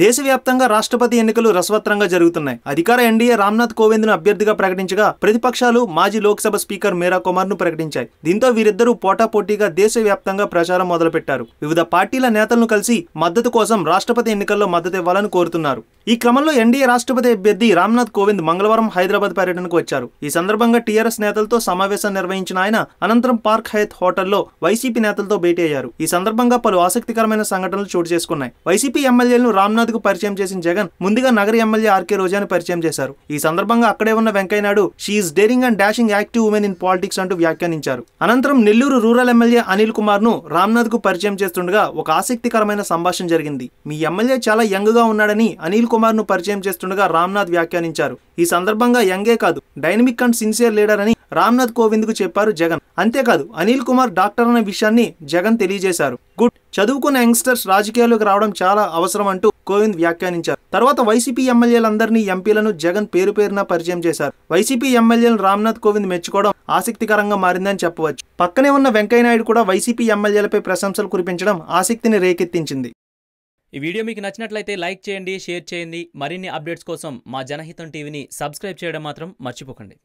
దేశవ్యాప్తంగా రాష్ట్రపతి ఎన్నికలు రసవత్రంగా జరుగుతున్నాయి. అధికార ఎన్డీఏ రామ్నాథ్ కోవింద్ను అభ్యర్థిగా ప్రకటించగా ప్రతిపక్షాలు మాజీ లోక్సభ స్పీకర్ మేరా కుమార్ను ప్రకటించాయి. దీంతో వీరిద్దరూ పోటాపోటీగా దేశవ్యాప్తంగా ప్రచారం మొదలుపెట్టారు. వివిధ పార్టీల నేతలను కలిసి మద్దతు కోసం రాష్ట్రపతి ఎన్నికల్లో మద్దతు ఇవ్వాలని కోరుతున్నారు. ఈ క్రమంలో ఎన్డీఏ రాష్ట్రపతి అభ్యర్థి రామ్నాథ్ కోవింద్ మంగళవారం హైదరాబాద్ పర్యటనకు వచ్చారు. ఈ సందర్భంగా టీఆర్ఎస్ నేతలతో సమావేశం నిర్వహించిన ఆయన అనంతరం పార్క్ హయత్ హోటల్లో వైసీపీ నేతలతో భేటీ అయ్యారు. ఈ సందర్భంగా పలు ఆసక్తికరమైన సంఘటనలు చోటు చేసుకున్నాయి. వైసీపీ ఎమ్మెల్యేలను రామ్నాథ్ కు పరిచయం చేసిన జగన్ ముందుగా నగర ఎమ్మెల్యే ఆర్కే రోజాను పరిచయం చేశారు. ఈ సందర్భంగా అక్కడే ఉన్న Venkaiah Naidu she is daring and dashing active woman in politics అంటూ వ్యాఖ్యానించారు. అనంతరం నెల్లూరు రూరల్ ఎమ్మెల్యే అనిల్ కుమార్ను రామ్నాథ్కు పరిచయం చేస్తుండగా ఒక ఆసక్తికరమైన సంభాషణ జరిగింది. మీ ఎమ్మెల్యే చాలా యంగ్గా ఉన్నాడని అనిల్ కుమార్ను పరిచయం చేస్తుండగా రామ్నాథ్ వ్యాఖ్యానించారు. ఈ సందర్భంగా యంగే కాదు డైనమిక్ అండ్ సిన్సియర్ లీడర్ అని రామ్నాథ్ కోవింద్కు చెప్పారు జగన్. అంతేకాదు అనిల్ కుమార్ డాక్టర్ అనే విషయాన్ని జగన్ తెలియజేశారు. గుడ్ చదువుకున్న యంగ్స్టర్స్ రాజకీయాల్లోకి రావడం చాలా అవసరం అంటూ కోవింద్ వ్యాఖ్యానించారు. తర్వాత వైసీపీ ఎమ్మెల్యేలందరినీ ఎంపీలను జగన్ పేరు పేరున పరిచయం చేశారు. వైసీపీ ఎమ్మెల్యేలను రామ్నాథ్ కోవింద్ మెచ్చుకోవడం ఆసక్తికరంగా మారిందని చెప్పవచ్చు. పక్కనే ఉన్న వెంకయ్యనాయుడు కూడా వైసీపీ ఎమ్మెల్యేలపై ప్రశంసలు కురిపించడం ఆసక్తిని రేకెత్తించింది. ఈ వీడియో మీకు నచ్చినట్లయితే లైక్ చేయండి షేర్ చేయండి. మరిన్ని అప్డేట్స్ కోసం మా జనహితం టీవీని సబ్స్క్రైబ్ చేయడం మాత్రం మర్చిపోకండి.